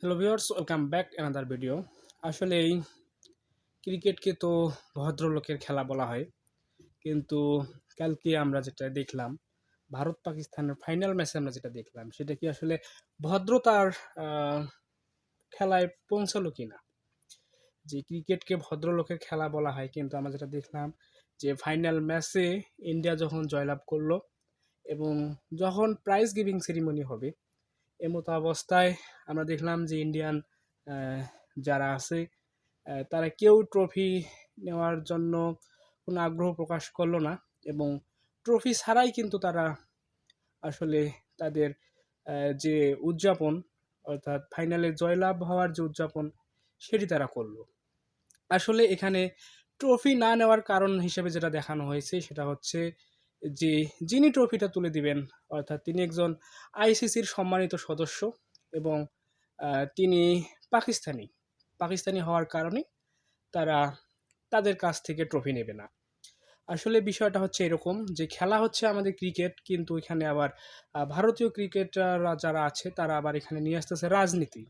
Hello viewers welcome back another video আসলে এই ক্রিকেটকে তো ভদ্রলোকের খেলা বলা হয়, কিন্তু কালকে আমরা যেটা দেখলাম ভারত পাকিস্তানের ফাইনাল ম্যাচে আমরা যেটা দেখলাম, সেটা কি আসলে ভদ্রতার খেলায় পৌঁছালো কি না যে ক্রিকেটকে ভদ্রলোকের খেলা বলা হয়, কিন্তু আমরা যেটা দেখলাম যে ফাইনাল ম্যাচে ইন্ডিয়া যখন জয়লাভ করল এবং যখন প্রাইজ গিভিং সেরিমনি হবে এমতো অবস্থায় আমরা দেখলাম যে ইন্ডিয়ান যারা আছে তারা কেউ ট্রফি নেওয়ার জন্য কোনো আগ্রহ প্রকাশ করল না এবং ট্রফি ছাড়াই কিন্তু তারা আসলে তাদের যে উদযাপন অর্থাৎ ফাইনালে জয়লাভ হওয়ার যে উদযাপন সেটি তারা করল। আসলে এখানে ট্রফি না নেওয়ার কারণ হিসেবে যেটা দেখানো হয়েছে সেটা হচ্ছে যে যিনি ট্রফিটা তুলে দিবেন, অর্থাৎ তিনি একজন আইসিসির সম্মানিত সদস্য এবং তিনি পাকিস্তানি। পাকিস্তানি হওয়ার কারণে তারা তাদের কাছ থেকে ট্রফি নেবে না। আসলে বিষয়টা হচ্ছে এরকম যে, খেলা হচ্ছে আমাদের ক্রিকেট, কিন্তু এখানে আবার ভারতীয় ক্রিকেটাররা যারা আছে তারা আবার এখানে নিয়ে আসতেছে রাজনীতি।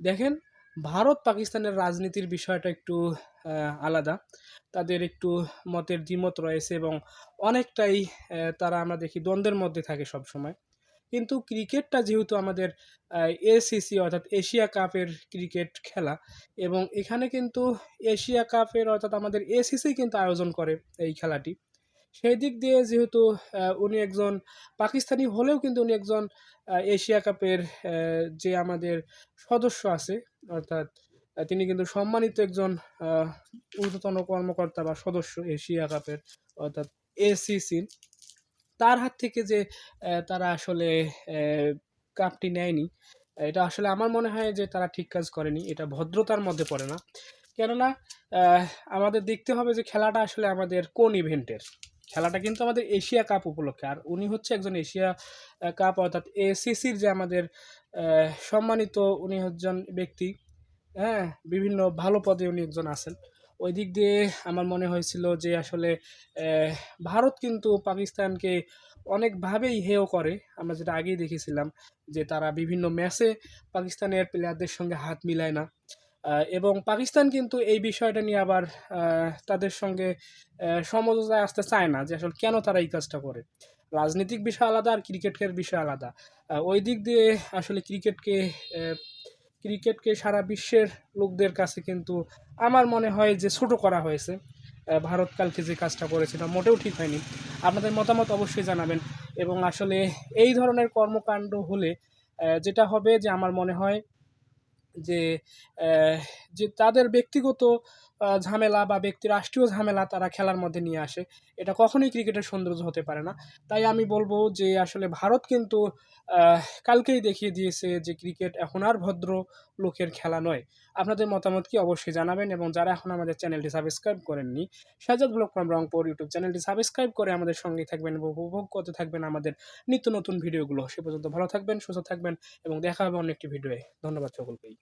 দেখেন ভারত পাকিস্তানের রাজনীতির বিষয়টা একটু আলাদা। তাদের একটু মতের দ্বিমত রয়েছে এবং অনেকটাই তারা আমরা দেখি দ্বন্দ্বের মধ্যে থাকে সব সময় কিন্তু ক্রিকেটটা যেহেতু আমাদের এসিসি অর্থাৎ এশিয়া কাপের ক্রিকেট খেলা এবং এখানে কিন্তু এশিয়া কাপের অর্থাৎ আমাদের এসিসি কিন্তু আয়োজন করে এই খেলাটি। সেই দিক দিয়ে যেহেতু উনি একজন পাকিস্তানি হলেও কিন্তু উনি একজন এশিয়া কাপের যে আমাদের সদস্য আছে, অর্থাৎ তিনি কিন্তু সম্মানিত একজন ঊর্ধ্বতন কর্মকর্তা বা সদস্য এশিয়া কাপের, অর্থাৎ এসিসি তার হাত থেকে যে তারা আসলে কাপটি নেয়নি, এটা আসলে আমার মনে হয় যে তারা ঠিক কাজ করেনি, এটা ভদ্রতার মধ্যে পড়ে না। কেননা আমাদের দেখতে হবে যে খেলাটা আসলে আমাদের কোন ইভেন্টের। খেলাটা কিন্তু আমাদের এশিয়া কাপ উপলক্ষে। আর উনি হচ্ছে একজন এশিয়া কাপ অর্থাৎ এসিসির যে আমাদের সম্মানিত উনি একজন ব্যক্তি হ্যাঁ বিভিন্ন ভালো পদে উনি একজন আছেন। ওই দিক দিয়ে আমার মনে হয়েছিল যে আসলে ভারত কিন্তু পাকিস্তানকে অনেকভাবেই হেয় করে। আমরা যেটা আগেই দেখেছিলাম যে তারা বিভিন্ন ম্যাচে পাকিস্তানের প্লেয়ারদের সঙ্গে হাত মিলায় না। এবং পাকিস্তান কিন্তু এই বিষয়টা নিয়ে আবার তাদের সঙ্গে সমঝোতায় আসতে চায় না যে আসলে কেন তারা এই কাজটা করে। রাজনৈতিক বিষয় আলাদা আর ক্রিকেটের বিষয় আলাদা। ওই দিক দিয়ে আসলে ক্রিকেটকে ক্রিকেটকে সারা বিশ্বের লোকদের কাছে কিন্তু আমার মনে হয় যে ছোট করা হয়েছে। ভারত কালকে যে কাজটা করেছে এটা মোটেও ঠিক হয়নি। আপনাদের মতামত অবশ্যই জানাবেন এবং আসলে এই ধরনের কর্মকাণ্ড হলে যেটা হবে যে আমার মনে হয় যে যে তাদের ব্যক্তিগত ঝামেলা বা ব্যক্তি রাষ্ট্রীয় ঝামেলা তারা খেলার মধ্যে নিয়ে আসে। এটা কখনোই ক্রিকেটের সৌন্দর্য হতে পারে না। তাই আমি বলব যে, আসলে ভারত কিন্তু কালকেই দেখিয়ে দিয়েছে যে, ক্রিকেট এখন আর ভদ্র লোকের খেলা নয়। আপনাদের মতামত কি অবশ্যই জানাবেন এবং যারা এখন আমাদের চ্যানেলটি সাবস্ক্রাইব করেননি, Sajad blog from Rangpur YouTube চ্যানেলটি সাবস্ক্রাইব করে আমাদের সঙ্গে থাকবেন এবং উপভোগ করতে থাকবেন আমাদের নিত্য নতুন ভিডিওগুলো। সে পর্যন্ত ভালো থাকবেন, সুস্থ থাকবেন এবং দেখা হবে অন্য একটি ভিডিওয়ে। ধন্যবাদ সকলকেই।